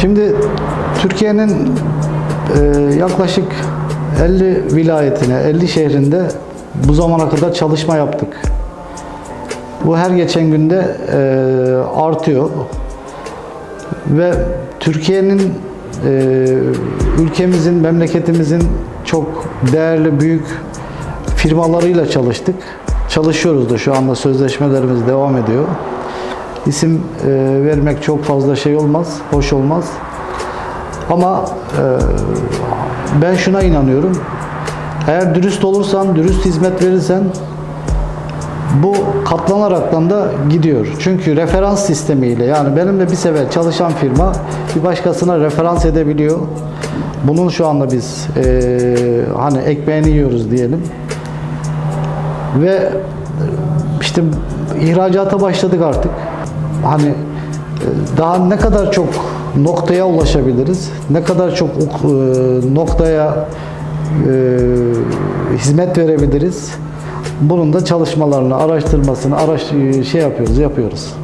Şimdi Türkiye'nin e, yaklaşık 50 vilayetine, 50 şehrinde bu zamana kadar çalışma yaptık. Bu her geçen günde e, artıyor ve Türkiye'nin e, ülkemizin, memleketimizin çok değerli büyük firmalarıyla çalıştık. Çalışıyoruz da şu anda sözleşmelerimiz devam ediyor. İsim e, vermek çok fazla şey olmaz, hoş olmaz. Ama e, ben şuna inanıyorum. Eğer dürüst olursan, dürüst hizmet verirsen bu katlanaraktan da gidiyor. Çünkü referans sistemiyle yani benimle bir sefer çalışan firma bir başkasına referans edebiliyor. Bunun şu anda biz eee, hani ekmeğini yiyoruz diyelim. Ve e, işte ihracata başladık artık. Hani e, daha ne kadar çok noktaya ulaşabiliriz, ne kadar çok e, noktaya e, hizmet verebiliriz. Bunun da çalışmalarını, araştırmasını, araş şey yapıyoruz, yapıyoruz.